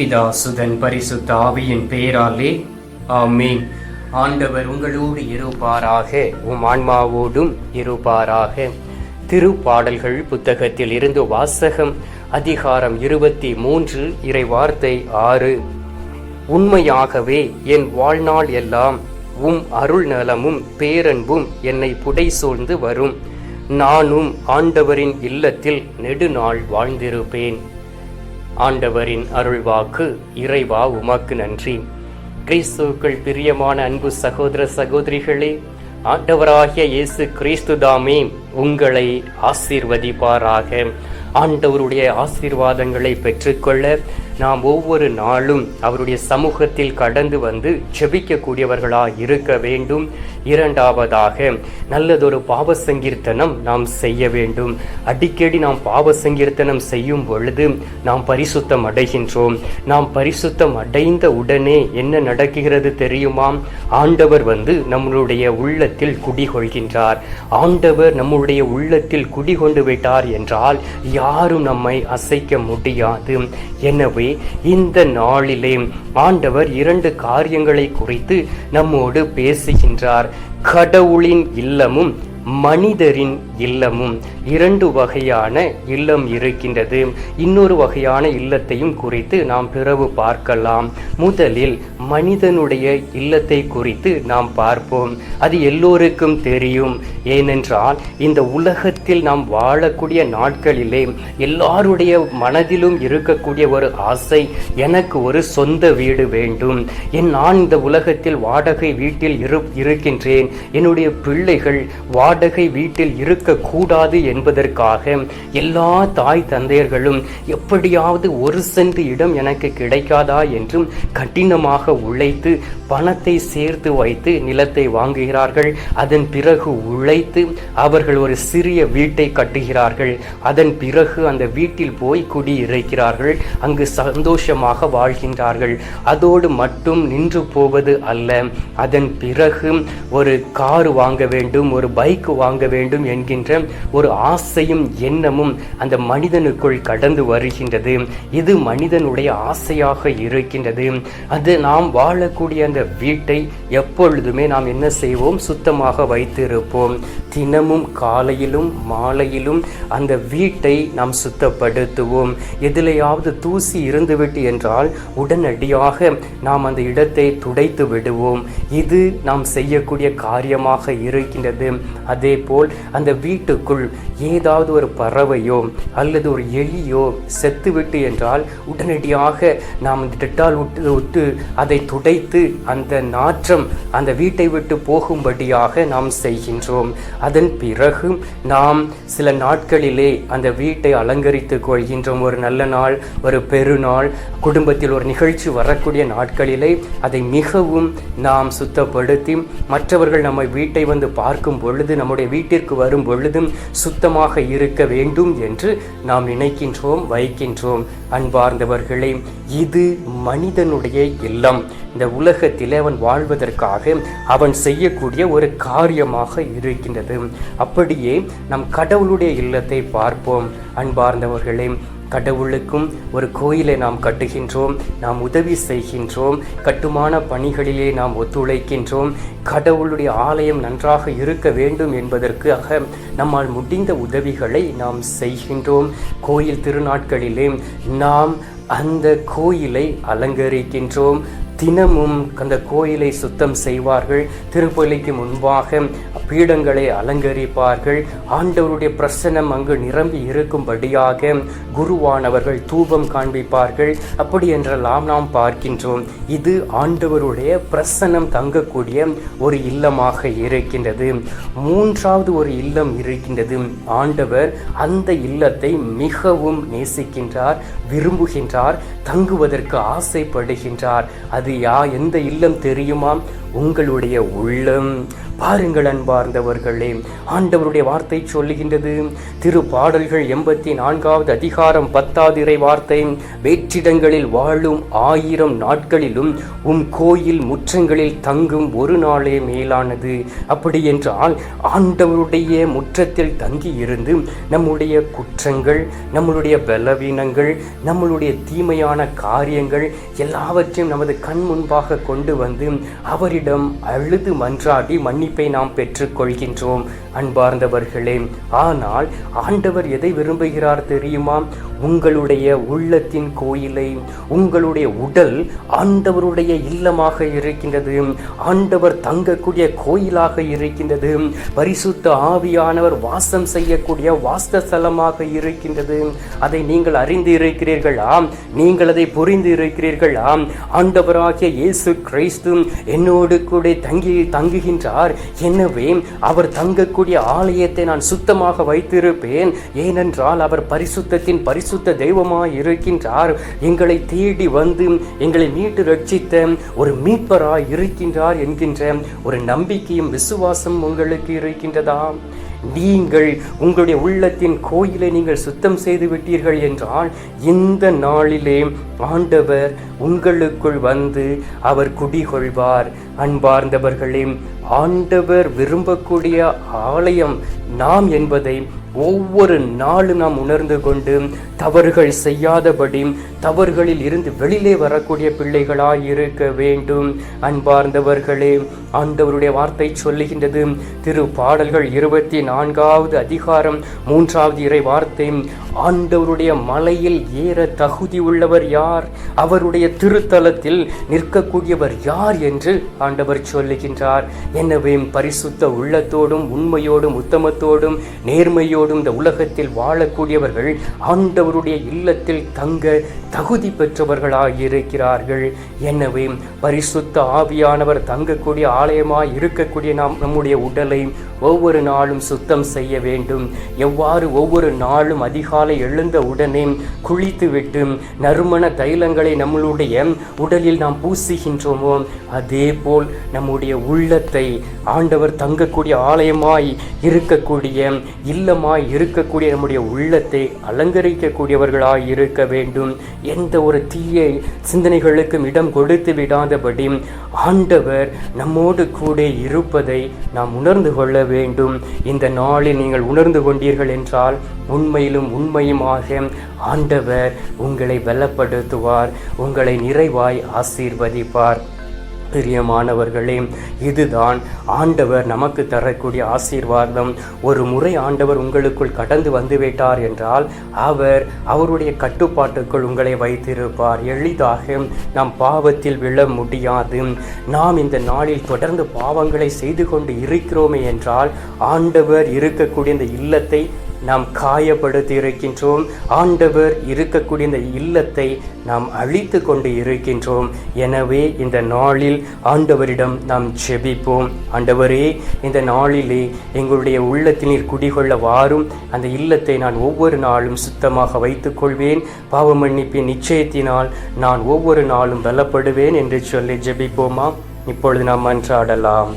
பிதா சுதன் பரிசுத்த ஆவியின் பெயராலே ஆமீன். ஆண்டவர் உங்களோடு இருப்பாராக உம் ஆன்மாவோடும் இருப்பாராக. திருப்பாடல்கள் புத்தகத்தில் இருந்து வாசகம் அதிகாரம் இருபத்தி மூன்று இறை வார்த்தை ஆறு. உண்மையாகவே என் வாழ்நாள் எல்லாம் உம் அருள் நலமும் பேரன்பும் என்னை புடை சூழ்ந்து வரும். நானும் ஆண்டவரின் இல்லத்தில் நெடுநாள் வாழ்ந்திருப்பேன். ஆண்டவரின் அருள்வாக்கு இறைவா உமக்கு நன்றி. கிறிஸ்துக்கள் பிரியமான அன்பு சகோதர சகோதரிகளே ஆண்டவராகிய இயேசு கிறிஸ்து தாமே உங்களை ஆசீர்வதிப்பாராக. ஆண்டவருடைய ஆசீர்வாதங்களை பெற்றுக்கொள்ள நாம் ஒவ்வொரு நாளும் அவருடைய சமூகத்தில் கடந்து வந்து ஜெபிக்கக்கூடியவர்களாக இருக்க வேண்டும். இரண்டாவதாக நல்லதொரு பாவ சங்கீர்த்தனம் நாம் செய்ய வேண்டும். அடிக்கடி நாம் பாவ சங்கீர்த்தனம் செய்யும் பொழுது நாம் பரிசுத்தம் அடைகின்றோம். நாம் பரிசுத்தம் அடைந்த உடனே என்ன நடக்கிறது தெரியுமா? ஆண்டவர் வந்து நம்மளுடைய உள்ளத்தில் குடிகொள்கின்றார். ஆண்டவர் நம்முடைய உள்ளத்தில் குடிகொண்டு விட்டார் என்றால் யாரும் நம்மை அசைக்க முடியாது. எனவே இந்த நாளிலே ஆண்டவர் இரண்டு காரியங்களை குறித்து நம்மோடு பேசுகின்றார். கடவுளின் இல்லமும் மனிதரின் இல்லமும் இரண்டு வகையான இல்லம் இருக்கின்றது. இன்னொரு வகையான இல்லத்தையும் குறித்து நாம் பிறகு பார்க்கலாம். முதலில் மனிதனுடைய இல்லத்தை குறித்து நாம் பார்ப்போம். அது எல்லோருக்கும் தெரியும். ஏனென்றால் இந்த உலகத்தில் நாம் வாழக்கூடிய நாட்களிலே எல்லாருடைய மனதிலும் இருக்கக்கூடிய ஒரு ஆசை எனக்கு ஒரு சொந்த வீடு வேண்டும். என் நான் இந்த உலகத்தில் வாடகை வீட்டில் இரு இருக்கின்றேன். என்னுடைய பிள்ளைகள் வா வாடகை வீட்டில் இருக்கக்கூடாது என்பதற்காக எல்லா தாய் தந்தையர்களும் எப்படியாவது ஒரு சென்ட் இடம் எனக்கு கிடைக்காதா என்றும் கடினமாக உழைத்து பணத்தை சேர்த்து வைத்து நிலத்தை வாங்குகிறார்கள். அதன் பிறகு உழைத்து அவர்கள் ஒரு சிறிய வீட்டை கட்டுகிறார்கள். அதன் பிறகு அந்த வீட்டில் போய் குடியிருக்கிறார்கள். அங்கு சந்தோஷமாக வாழ்கின்றார்கள். அதோடு மட்டும் நின்று போவது அல்ல. அதன் பிறகு ஒரு கார் வாங்க வேண்டும் ஒரு பைக் வாங்க வேண்டும் என்கின்ற ஒரு ஆசையும் எண்ணமும் அந்த மனிதனுக்குள் கடந்து வருகின்றது. இது மனிதனுடைய ஆசையாக இருக்கின்றது. அது நாம் வாழக்கூடிய அந்த வீட்டை எப்பொழுதுமே நாம் என்ன செய்வோம்? சுத்தமாக வைத்திருப்போம். தினமும் காலையிலும் மாலையிலும் அந்த வீட்டை நாம் சுத்தப்படுத்துவோம். எதிலையாவது தூசி இருந்துவிட்டு என்றால் உடனடியாக நாம் அந்த இடத்தை துடைத்து விடுவோம். இது நாம் செய்யக்கூடிய காரியமாக இருக்கின்றது. அதே போல் அந்த வீட்டுக்குள் ஏதாவது ஒரு பறவையோ அல்லது ஒரு எலியோ செத்துவிட்டு என்றால் உடனடியாக நாம் டெட்டால் விட்டு விட்டு அதை துடைத்து அந்த நாற்றம் அந்த வீட்டை விட்டு போகும்படியாக நாம் செய்கின்றோம். அதன் பிறகு நாம் சில நாட்களிலே அந்த வீட்டை அலங்கரித்து கொள்கின்றோம். ஒரு நல்ல நாள் ஒரு பெருநாள் குடும்பத்தில் ஒரு நிகழ்ச்சி வரக்கூடிய நாட்களிலே அதை மிகவும் நாம் சுத்தப்படுத்தி மற்றவர்கள் நம்ம வீட்டை வந்து பார்க்கும் பொழுது நம்முடைய வீட்டிற்கு வரும் பொழுதும் சுத்தமாக இருக்க வேண்டும் என்று நாம் நினைக்கின்றோம் வைக்கின்றோம். அன்பார்ந்தவர்களே இது மனிதனுடைய இல்லம். இந்த உலகத்தில் அவன் வாழ்வதற்காக அவன் செய்யக்கூடிய ஒரு காரியமாக இருக்கின்றது. அப்படியே நம் கடவுளுடைய இல்லத்தை பார்ப்போம். அன்பார்ந்தவர்களே கடவுளுக்கும் ஒரு கோயிலை நாம் கட்டுகின்றோம் நாம் உதவி செய்கின்றோம் கட்டுமான பணிகளிலே நாம் ஒத்துழைக்கின்றோம். கடவுளுடைய ஆலயம் நன்றாக இருக்க வேண்டும் என்பதற்காக நம்மால் முடிந்த உதவிகளை நாம் செய்கின்றோம். கோயில் திருநாட்களிலே நாம் அந்த கோயிலை அலங்கரிக்கின்றோம். தினமும் அந்த கோயிலை சுத்தம் செய்வார்கள். திருப்பலிக்கு முன்பாக பீடங்களை அலங்கரிப்பார்கள். ஆண்டவருடைய பிரசனம் அங்கு நிரம்பி இருக்கும்படியாக குருவானவர்கள் தூபம் காண்பிப்பார்கள். அப்படி என்றெல்லாம் நாம் பார்க்கின்றோம். இது ஆண்டவருடைய பிரசனம் தங்கக்கூடிய ஒரு இல்லமாக இருக்கின்றது. மூன்றாவது ஒரு இல்லம் இருக்கின்றது. ஆண்டவர் அந்த இல்லத்தை மிகவும் நேசிக்கின்றார் விரும்புகின்றார் தங்குவதற்கு ஆசைப்படுகின்றார். அது அது யா எந்த இல்லம் தெரியுமா? உங்களுடைய உள்ளம். பாருங்கள் அன்பார்ந்தவர்களே ஆண்டவருடைய வார்த்தை சொல்லுகின்றது. திரு பாடல்கள் எண்பத்தி நான்காவது அதிகாரம் பத்தாவது இறை வார்த்தை வேற்றிடங்களில் வாழும் ஆயிரம் நாட்களிலும் உம் கோயில் முற்றங்களில் தங்கும் ஒரு நாளே மேலானது. அப்படி என்றால் ஆண்டவருடைய முற்றத்தில் தங்கி இருந்து நம்முடைய குற்றங்கள் நம்மளுடைய பலவீனங்கள் நம்மளுடைய தீமையான காரியங்கள் எல்லாவற்றையும் நமது கண் கண் முன்பாக கொண்டு வந்து அவரிடம் அழுது மன்றாடி மன்னிப்பை நாம் பெற்றுக்கொள்கின்றோம். அன்பார்ந்தவர்களே ஆனால் ஆண்டவர் எதை விரும்புகிறார் தெரியுமா? உங்களுடைய உள்ளத்தின் கோயிலை உங்களுடைய உடல் ஆண்டவருடைய இல்லமாக இருக்கின்றது. ஆண்டவர் தங்கக்கூடிய கோயிலாக இருக்கின்றது. பரிசுத்த ஆவியானவர் வாசம் செய்யக்கூடிய வாஸ்தலமாக இருக்கின்றது. அதை நீங்கள் அறிந்து இருக்கிறீர்களா நீங்கள் அதை புரிந்து இருக்கிறீர்களா ஆண்டவர் ஆண்டவராகிய இயேசு கிறிஸ்து என்னோடு கூட தங்கி தங்குகின்றார். எனவே அவர் தங்கக்கூடிய ஆலயத்தை நான் சுத்தமாக வைத்திருப்பேன். ஏனென்றால் அவர் பரிசுத்தத்தின் பரிசுத்த தெய்வமாய் இருக்கின்றார். எங்களை தேடி வந்து எங்களை மீட்டு ரட்சித்த ஒரு மீட்பராய் இருக்கின்றார் என்கின்ற ஒரு நம்பிக்கையும் விசுவாசம் உங்களுக்கு இருக்கின்றதா நீங்கள் உங்களுடைய உள்ளத்தின் கோயிலை நீங்கள் சுத்தம் செய்து விட்டீர்கள் என்றால் இந்த நாளிலே ஆண்டவர் உங்களுக்குள் வந்து அவர் குடிகொள்வார். அன்பார்ந்தவர்களே ஆண்டவர் விரும்பக்கூடிய ஆலயம் நாம் என்பதை ஒவ்வொரு நாளும் நாம் உணர்ந்து கொண்டு தவறுகள் செய்யாதபடி தவறுகளில் இருந்து வெளியிலே வரக்கூடிய பிள்ளைகளாய் இருக்க வேண்டும். அன்பார்ந்தவர்களே ஆண்டவருடைய வார்த்தை சொல்லுகின்றது. திரு பாடல்கள் இருபத்தி நான்காவது அதிகாரம் மூன்றாவது இறை வார்த்தை ஆண்டவருடைய மலையில் ஏற தகுதி உள்ளவர் யார்? அவருடைய திருத்தலத்தில் நிற்கக்கூடியவர் யார்? என்று ஆண்டவர் சொல்லுகின்றார். எனவே பரிசுத்த உள்ளத்தோடும் உண்மையோடும் உத்தமத்தோடும் நேர்மையோடும் இந்த உலகத்தில் வாழக்கூடியவர்கள் ஆண்டவருடைய இல்லத்தில் தங்க தகுதி பெற்றவர்களாக இருக்கிறார்கள் எனவே பரிசுத்த ஆவியானவர் தங்கக்கூடிய ஆலயமாக இருக்கக்கூடிய நாம் நம்முடைய உடலை ஒவ்வொரு நாளும் சுத்தம் செய்ய வேண்டும். எவ்வாறு ஒவ்வொரு நாளும் அதிகாலை எழுந்த உடனே குளித்துவிட்டு நறுமண தைலங்களை நம்மளுடைய உடலில் நாம் பூசுகின்றோமோ அதே போல் நம்முடைய உள்ளத்தை ஆண்டவர் தங்கக்கூடிய ஆலயமாய் இருக்கக்கூடிய இல்லமாய் இருக்கக்கூடிய நம்முடைய உள்ளத்தை அலங்கரிக்கக்கூடியவர்களாய் இருக்க வேண்டும். எந்த ஒரு தீய சிந்தனைகளுக்கும் இடம் கொடுத்து விடாதபடி ஆண்டவர் நம்மோடு கூட இருப்பதை நாம் உணர்ந்து கொள்ள வேண்டும். இந்த நாளில் நீங்கள் உணர்ந்து கொண்டீர்கள் என்றால் உண்மையிலும் உண்மையுமாக ஆண்டவர் உங்களை பலப்படுத்துவார் உங்களை நிறைவாய் ஆசீர்வதிப்பார். பிரியமானவர்களே இதுதான் ஆண்டவர் நமக்கு தரக்கூடிய ஆசீர்வாதம். ஒரு முறை ஆண்டவர் உங்களுக்குள் கடந்து வந்துவிட்டார் என்றால் அவர் அவருடைய கட்டுப்பாட்டுக்குள் உங்களை வைத்திருப்பார். எளிதாக நாம் பாவத்தில் விழ முடியாது. நாம் இந்த நாளில் தொடர்ந்து பாவங்களை செய்து கொண்டு இருக்கிறோமே என்றால் ஆண்டவர் இருக்கக்கூடிய இந்த இல்லத்தை நாம் காயப்படுத்தி இருக்கின்றோம் ஆண்டவர் இருக்கக்கூடிய இந்த இல்லத்தை நாம் அழித்து கொண்டு இருக்கின்றோம். எனவே இந்த நாளில் ஆண்டவரிடம் நாம் செபிப்போம் ஆண்டவரே இந்த நாளிலே எங்களுடைய உள்ளத்தினர் நீர் குடிகொள்ள வாரும். அந்த இல்லத்தை நான் ஒவ்வொரு நாளும் சுத்தமாக வைத்துக்கொள்வேன் பாவ மன்னிப்பின் நிச்சயத்தினால் நான் ஒவ்வொரு நாளும் பலப்படுவேன் என்று சொல்லி ஜெபிப்போமா? இப்பொழுது நாம் மன்றாடலாம்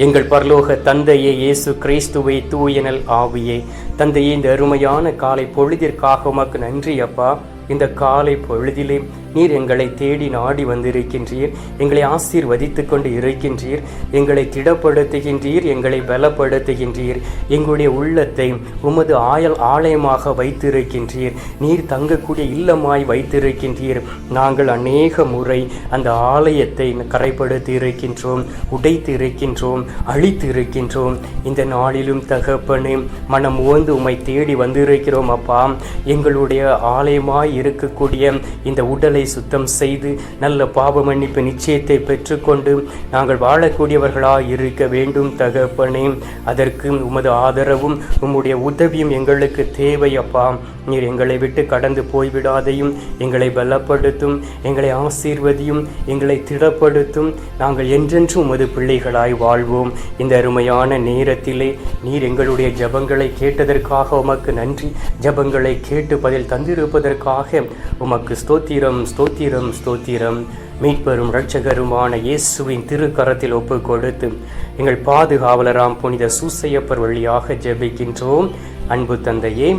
எங்கள் பரலோக தந்தையே இயேசு கிறிஸ்துவை தூயனல் ஆவியே. தந்தையே இந்த அருமையான காலை பொழுதிற்காக உமக்கு நன்றி அப்பா. இந்த காலை பொழுதிலே நீர் எங்களை தேடி நாடி வந்திருக்கின்றீர். எங்களை ஆசீர்வதித்து கொண்டு இருக்கின்றீர். எங்களை திடப்படுத்துகின்றீர். எங்களை பலப்படுத்துகின்றீர். எங்களுடைய உள்ளத்தை உமது ஆயல் ஆலயமாக வைத்திருக்கின்றீர். நீர் தங்கக்கூடிய இல்லமாய் வைத்திருக்கின்றீர். நாங்கள் அநேக முறை அந்த ஆலயத்தை கரைப்படுத்தி இருக்கின்றோம் உடைத்து இருக்கின்றோம் அழித்து இருக்கின்றோம் இந்த நாளிலும் தகப்பனே மனம் ஓந்து உமை தேடி வந்திருக்கிறோம் அப்பா. எங்களுடைய ஆலயமாய் இருக்கக்கூடிய இந்த உடலை சுத்தம் செய்து நல்ல பாவ மன்னிப்பு நிச்சயத்தை பெற்றுக்கொண்டு நாங்கள் வாழக்கூடியவர்களாக இருக்க வேண்டும் தகப்பனே. அதற்கு உமது ஆதரவும் உம்முடைய உதவியும் எங்களுக்கு தேவை அப்பா. நீர் எங்களை விட்டு கடந்து போய்விடாதையும் எங்களை பலப்படுத்தும் எங்களை ஆசீர்வதியும் எங்களை திடப்படுத்தும். நாங்கள் என்றென்றும் உமது பிள்ளைகளாய் வாழ்வோம். இந்த அருமையான நேரத்திலே நீர் எங்களுடைய ஜபங்களை கேட்டதற்காக உமக்கு நன்றி. ஜபங்களை கேட்டு பதில் தந்திருப்பதற்காக உமக்கு ஸ்தோத்திரம் ஸ்தோத்திரம் ஸ்தோத்திரம். மீட்பெரும் இரட்சகருமான இயேசுவின் திருக்கரத்தில் ஒப்பு கொடுத்து எங்கள் பாதுகாவலராம் புனித சூசையப்பர் வழியாக ஜெபிக்கின்றோம். அன்பு தந்தையே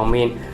ஆமீன்.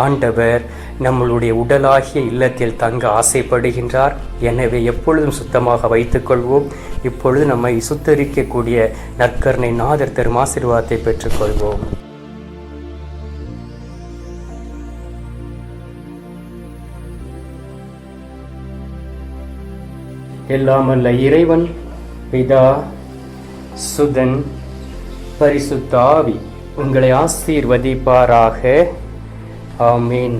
ஆண்டவர் நம்மளுடைய உடலாகிய இல்லத்தில் தங்க ஆசைப்படுகின்றார். எனவே எப்பொழுதும் சுத்தமாக வைத்துக்கொள்வோம் இப்பொழுது நம்மை சுத்தரிக்கக்கூடிய நற்கருணை நாதர் தரும் ஆசீர்வாதத்தை பெற்றுக்கொள்வோம் எல்லாம் அல்ல இறைவன் பிதா சுதன் பரிசுத்தாவி உங்களை ஆசீர்வதிப்பாராக. ஆமீன்